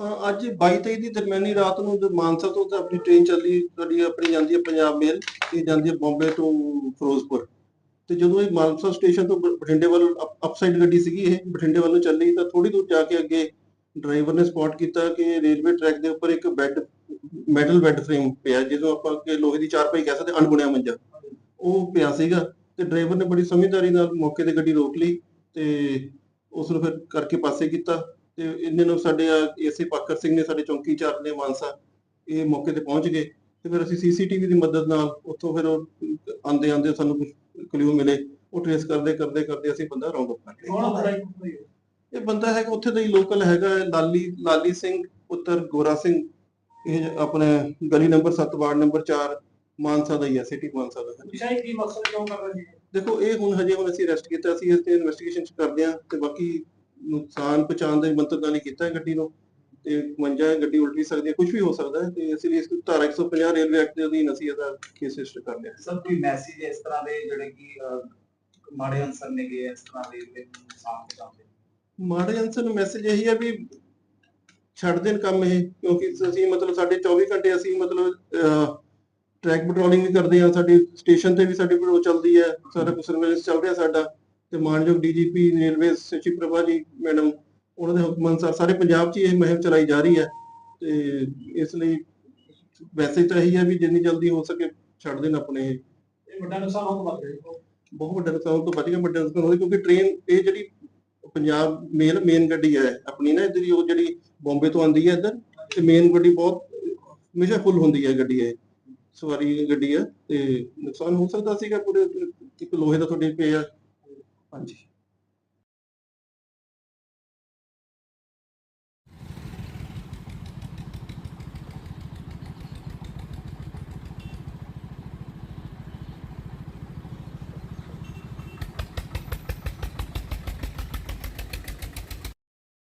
ਹਾਂ, ਅੱਜ 22 23 ਦੀ ਦਰਮਿਆਨੀ ਰਾਤ ਨੂੰ ਮਾਨਸਾ ਤੋਂ ਤਾਂ ਆਪਣੀ ਟ੍ਰੇਨ ਚੱਲੀ ਸਾਡੀ ਆਪਣੀ ਜਾਂਦੀ ਹੈ ਪੰਜਾਬ ਮੇਲ ਇਹ ਜਾਂਦੀ ਹੈ ਬੰਬੇ ਤੋਂ ਫਿਰੋਜ਼ਪੁਰ। ਤੇ ਜਦੋਂ ਇਹ ਮਾਨਸਾ ਸਟੇਸ਼ਨ ਤੋਂ ਬਠਿੰਡੇ ਵੱਲ ਅਪਸਾਈਡ ਗੱਡੀ ਸੀਗੀ ਇਹ, ਬਠਿੰਡੇ ਵੱਲ ਚੱਲੀ ਤਾਂ ਥੋੜੀ ਦੂਰ ਜਾ ਕੇ ਅੱਗੇ ਡਰਾਈਵਰ ਨੇ ਸਪੌਟ ਕੀਤਾ ਕਿ ਰੇਲਵੇ ਟਰੈਕ ਦੇ ਉੱਪਰ ਇੱਕ ਬੈੱਡ ਮੈਟਲ ਬੈੱਡ ਫਰੇਮ ਪਿਆ, ਜਿਹਨੂੰ ਆਪਾਂ ਕਿ ਲੋਹੇ ਦੀ ਚਾਰਪਾਈ ਕਹਿ ਸਕਦੇ, ਅਣਬੁਣਿਆ ਮੰਜਾ। ਉਹ ਪਿਆ ਸੀਗਾ ਤੇ ਡਰਾਈਵਰ ਨੇ ਬੜੀ ਸਮਝਦਾਰੀ ਨਾਲ ਮੌਕੇ ਤੇ ਗੱਡੀ ਰੋਕ ਲਈ ਤੇ ਉਸ ਨੂੰ ਫਿਰ ਕਰਕੇ ਪਾਸੇ ਕੀਤਾ ਤੇ ਇਹਨਾਂ ਨੂੰ ਸਾਡੇ ਏਸੀ ਪਾਕਰ ਸਿੰਘ ਨੇ ਸਾਡੇ ਚੌਂਕੀ ਚਾਰ ਨੇ ਮਾਨਸਾ ਇਹ ਮੌਕੇ ਤੇ ਪਹੁੰਚ ਗਏ ਤੇ ਫਿਰ ਅਸੀਂ ਸੀਸੀਟੀਵੀ ਦੀ ਮਦਦ ਨਾਲ ਉੱਥੋਂ ਫਿਰ ਆਂਦੇ ਆਂਦੇ ਸਾਨੂੰ ਕੁਝ ਕਲੂ ਮਿਲੇ ਉਹ ਟ੍ਰੇਸ ਕਰਦੇ ਕਰਦੇ ਕਰਦੇ ਅਸੀਂ ਬੰਦਾ ਰਾਉਂਡ ਅਪ ਕਰ ਲਿਆ? ਇਹ ਬੰਦਾ ਹੈਗਾ ਉੱਥੇ ਦਾ ਹੀ ਲੋਕਲ ਹੈਗਾ ਲਾਲੀ ਲਾਲੀ ਸਿੰਘ ਪੁੱਤਰ ਗੋਰਾ ਸਿੰਘ। ਇਹ ਆਪਣੇ ਗਲੀ ਨੰਬਰ 7 ਵਾਰਡ ਨੰਬਰ 4 ਮਾਨਸਾ ਦਾ ਹੀ ਹੈ ਸਿਟੀ ਮਾਨਸਾ ਦਾ। ਹੈ ਪੁੱਛਿਆ ਇਹ ਕੀ ਮਕਸਦ ਕਿਉਂ ਕਰ ਰਹੇ ਜੀ ਦੇਖੋ ਇਹ ਹੁਣ ਹਜੇ ਹੁਣ ਅਸੀਂ ਅਰੈਸਟ ਕੀਤਾ ਸੀ ਇਸ ਤੇ ਇਨਵੈਸਟੀਗੇਸ਼ਨ ਕਰਦੇ ਹਾਂ ਤੇ ਬਾਕੀ ਨੁਕਸਾਨ ਪਹੁੰਚਾਉਣ ਦਾ ਮੰਤਵ ਨਹੀਂ ਕੀਤਾ ਹੈ ਗੱਡੀ ਨੂੰ ਤੇ 51 ਹੈ ਗੱਡੀ ਉਲਟ ਵੀ ਸਕਦੀ ਹੈ ਕੁਝ ਵੀ ਹੋ ਸਕਦਾ ਹੈ ਤੇ ਇਸ ਲਈ ਇਸ ਧਾਰਾ 150 ਰੇਲਵੇ ਐਕਟ ਦੇ ਅਧੀਨ ਅਸੀਂ ਇਹਦਾ ਕੇਸ ਰਜਿਸਟਰ ਕਰ ਲਿਆ। ਸਰ ਕੋਈ ਮੈਸੇਜ ਇਸ ਤਰ੍ਹਾਂ ਦੇ ਜਿਹੜੇ ਕਿ ਮਾੜੇ ਅਨਸਰ ਨੇਗੇ ਇਸ ਤਰ੍ਹਾਂ ਦੇ ਨੁਕਸਾਨ ਪਹੁੰਚਾਉਂਦੇ? ਮਾੜੇ ਅੰਸਰ ਨੂੰ ਮੈਸੇਜ ਇਹੀ ਹੈ ਵੀ ਛੱਡ ਦੇਣ ਕੰਮ ਇਹ ਕਿਉਂਕਿ ਅਸੀਂ ਮਤਲਬ ਸਾਡੇ 24 ਘੰਟੇ ਅਸੀਂ ਮਤਲਬ ਟਰੈਕ ਪੈਟਰੋਲਿੰਗ ਵੀ ਕਰਦੇ ਆ ਸਾਡੀ ਸਟੇਸ਼ਨ ਤੇ ਵੀ ਸਾਡੀ ਪੈਟਰੋਲ ਚੱਲਦੀ ਹੈ ਸਾਰਾ ਕੁਝ ਸਰਵੇਲੈਂਸ ਚੱਲ ਰਿਹਾ ਸਾਡਾ। ਤੇ ਮਾਨਯੋਗ ਡੀਜੀਪੀ ਰੇਲਵੇ ਸਚਿਵ ਪ੍ਰਭਾ ਜੀ ਮੈਡਮ ਉਹਨਾਂ ਦੇ ਹੁਕਮ ਅਨੁਸਾਰ ਸਾਰੇ ਪੰਜਾਬ 'ਚ ਹੀ ਇਹ ਮੁਹਿੰਮ ਚਲਾਈ ਜਾ ਰਹੀ ਹੈ ਤੇ ਇਸ ਲਈ ਵੈਸੇ ਤਾਂ ਇਹੀ ਹੈ ਵੀ ਜਿੰਨੀ ਜਲਦੀ ਹੋ ਸਕੇ ਛੱਡ ਦੇਣ ਆਪਣੇ ਇਹ। ਵੱਡਾ ਨੁਕਸਾਨ ਹੋਣ ਤੋਂ ਬਚ ਗਿਆ ਬਹੁਤ ਵੱਡਾ ਨੁਕਸਾਨ ਤੋਂ ਬਚ ਗਿਆ ਵੱਡਾ ਨੁਕਸਾਨ ਹੋਇਆ ਕਿਉਂਕਿ ਟ੍ਰੇਨ ਇਹ ਜਿਹੜੀ ਪੰਜਾਬ ਮੇਨ ਮੇਨ ਗੱਡੀ ਹੈ ਆਪਣੀ ਨਾ ਇਧਰ ਉਹ ਜਿਹੜੀ ਬੰਬੇ ਤੋਂ ਆਉਂਦੀ ਹੈ ਇੱਧਰ ਤੇ ਮੇਨ ਗੱਡੀ ਬਹੁਤ ਹਮੇਸ਼ਾ ਫੁੱਲ ਹੁੰਦੀ ਹੈ ਗੱਡੀ ਇਹ। ਸਵਾਰੀ ਗੱਡੀ ਹੈ ਤੇ ਨੁਕਸਾਨ ਹੋ ਸਕਦਾ ਸੀਗਾ? ਪੂਰੇ ਇੱਕ ਲੋਹੇ ਦਾ ਤੁਹਾਡੇ ਪਿਆ ਹਾਂਜੀ।